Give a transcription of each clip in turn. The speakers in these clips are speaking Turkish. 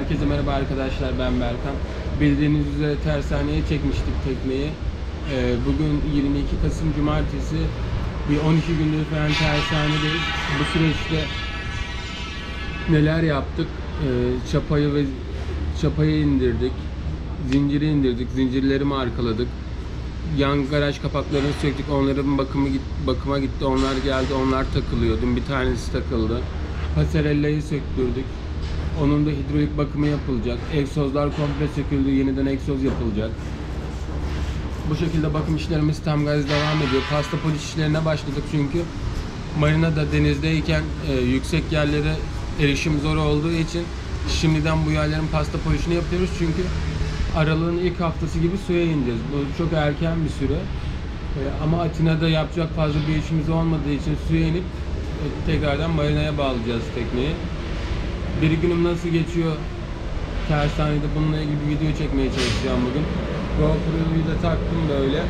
Herkese merhaba arkadaşlar ben Berkan. Bildiğiniz üzere tersaneye çekmiştik tekneyi. Ee, bugün 22 Kasım Cumartesi. Bir 12 gündür falan tersanedeyiz. Bu süreçte neler yaptık? Ee, çapayı ve çapayı indirdik. Zinciri indirdik. Zincirleri markaladık. Yan garaj kapaklarını söktük. Onların bakımı bakıma gitti. Onlar geldi. Onlar takılıyordu. Bir tanesi takıldı. Pasarellayı söktürdük. Onun da hidrolik bakımı yapılacak. Egzozlar komple söküldü. Yeniden egzoz yapılacak. Bu şekilde bakım işlerimiz tam gaz devam ediyor. Pasta polis işlerine başladık çünkü marinada denizdeyken e, yüksek yerlere erişim zor olduğu için şimdiden bu yerlerin pasta polişini yapıyoruz çünkü aralığın ilk haftası gibi suya ineceğiz. Bu çok erken bir süre. E, ama Atina'da yapacak fazla bir işimiz olmadığı için suya inip e, tekrardan marinaya bağlayacağız tekneyi. Bir günüm nasıl geçiyor tersanede bununla ilgili bir video çekmeye çalışacağım bugün. GoPro'yu da taktım böyle.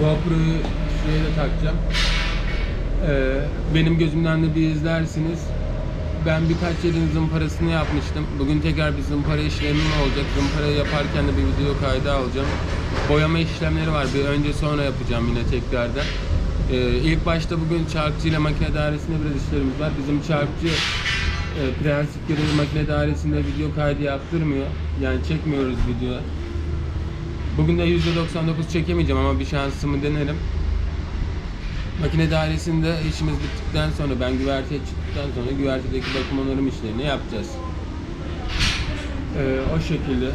GoPro'yu şuraya da takacağım. Ee, benim gözümden de bir izlersiniz. Ben birkaç yerin zımparasını yapmıştım. Bugün tekrar bir zımpara işlemim olacak. Zımpara yaparken de bir video kaydı alacağım. Boyama işlemleri var. Bir önce sonra yapacağım yine tekrardan. Ee, ilk başta bugün çarkçı ile makine dairesinde biraz işlerimiz var. Bizim çarkçı e, prensip gereği makine dairesinde video kaydı yaptırmıyor. Yani çekmiyoruz video. Bugün de %99 çekemeyeceğim ama bir şansımı denerim. Makine dairesinde işimiz bittikten sonra ben güverteye çıktıktan sonra güvertedeki bakım onarım işlerini yapacağız. Ee, o şekilde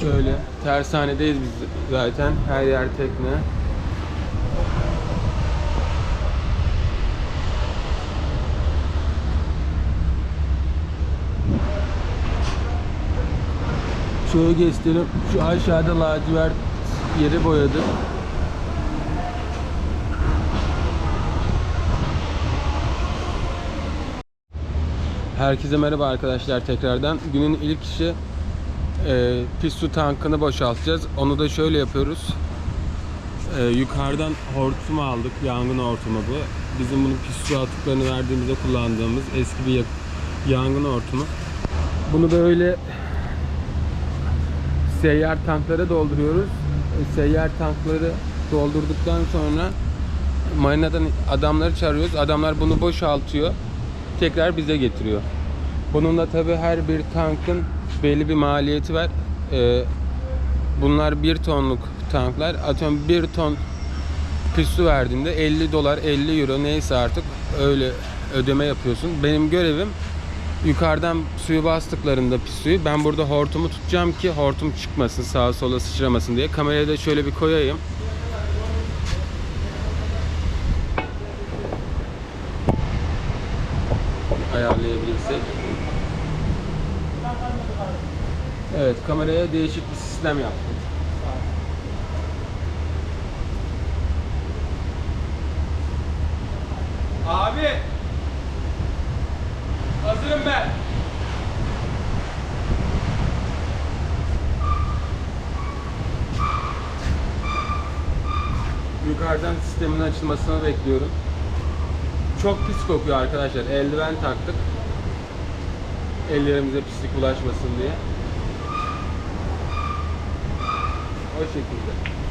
şöyle tersanedeyiz biz zaten her yer tekne. Şöyle göstereyim. Şu aşağıda lacivert yeri boyadı. Herkese merhaba arkadaşlar tekrardan. Günün ilk işi e, pis su tankını boşaltacağız. Onu da şöyle yapıyoruz. E, yukarıdan hortum aldık. Yangın hortumu bu. Bizim bunu pis su atıklarını verdiğimizde kullandığımız eski bir yangın hortumu. Bunu böyle seyyar tanklara dolduruyoruz. E, Seyyar tankları doldurduktan sonra marinadan adamları çağırıyoruz. Adamlar bunu boşaltıyor. Tekrar bize getiriyor. Bunun da tabi her bir tankın belli bir maliyeti var. E, bunlar 1 tonluk tanklar. Atıyorum 1 ton su verdiğinde 50 dolar 50 euro neyse artık öyle ödeme yapıyorsun. Benim görevim yukarıdan suyu bastıklarında pis suyu ben burada hortumu tutacağım ki hortum çıkmasın sağa sola sıçramasın diye. Kamerayı da şöyle bir koyayım. Ayarlayabilirsek. Evet kameraya değişik bir sistem yaptım. Abi Hazırım ben. Yukarıdan sistemin açılmasını bekliyorum. Çok pis kokuyor arkadaşlar. Eldiven taktık. Ellerimize pislik bulaşmasın diye. O şekilde.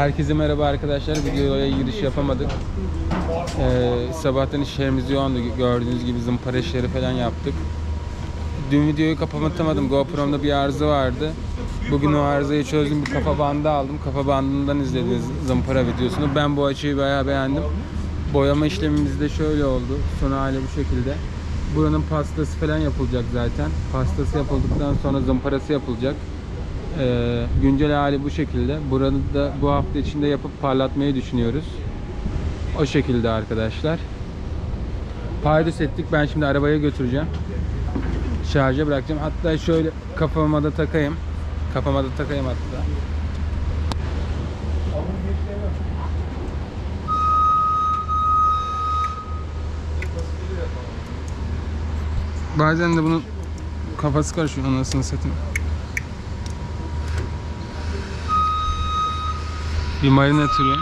Herkese merhaba arkadaşlar. Videoya giriş yapamadık. Ee, sabahtan işlerimiz yoğundu. Gördüğünüz gibi zımpara işleri falan yaptık. Dün videoyu kapatamadım. GoPro'mda bir arıza vardı. Bugün o arızayı çözdüm. Bir kafa bandı aldım. Kafa bandından izlediniz zımpara videosunu. Ben bu açıyı bayağı beğendim. Boyama işlemimiz de şöyle oldu. Son hali bu şekilde. Buranın pastası falan yapılacak zaten. Pastası yapıldıktan sonra zımparası yapılacak. Ee, güncel hali bu şekilde. Buranı da bu hafta içinde yapıp parlatmayı düşünüyoruz. O şekilde arkadaşlar. Paydos ettik. Ben şimdi arabaya götüreceğim. Şarja bırakacağım. Hatta şöyle kafama da takayım. Kafama da takayım hatta. Bazen de bunun kafası karışıyor anasını satayım. Bir marine turu.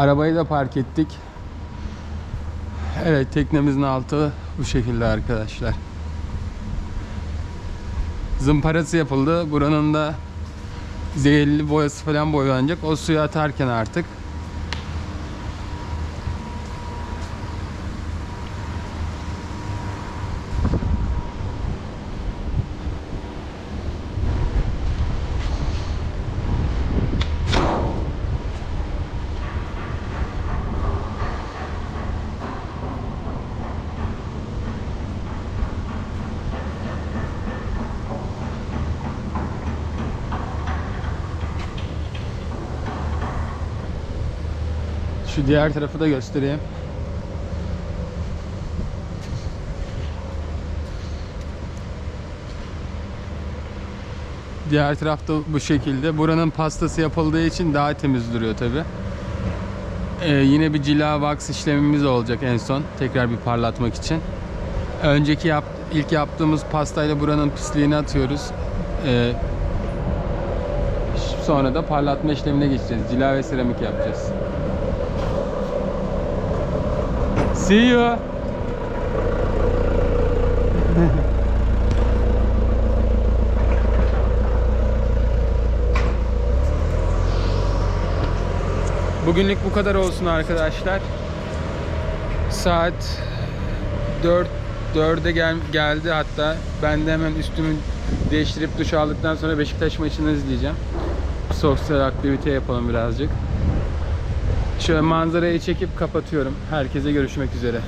Arabayı da park ettik. Evet teknemizin altı bu şekilde arkadaşlar. Zımparası yapıldı. Buranın da zehirli boyası falan boyanacak. O suya atarken artık Şu diğer tarafı da göstereyim. Diğer tarafta bu şekilde. Buranın pastası yapıldığı için daha temiz duruyor tabi. Ee, yine bir cila wax işlemimiz olacak en son. Tekrar bir parlatmak için. Önceki yap, ilk yaptığımız pastayla buranın pisliğini atıyoruz. Ee, sonra da parlatma işlemine geçeceğiz. Cila ve seramik yapacağız. See you. Bugünlük bu kadar olsun arkadaşlar. Saat 4 4'e gel, geldi hatta. Ben de hemen üstümü değiştirip duş aldıktan sonra Beşiktaş maçını izleyeceğim. Sosyal aktivite yapalım birazcık. Şöyle manzarayı çekip kapatıyorum. Herkese görüşmek üzere.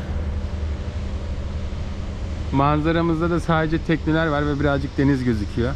Manzaramızda da sadece tekneler var ve birazcık deniz gözüküyor.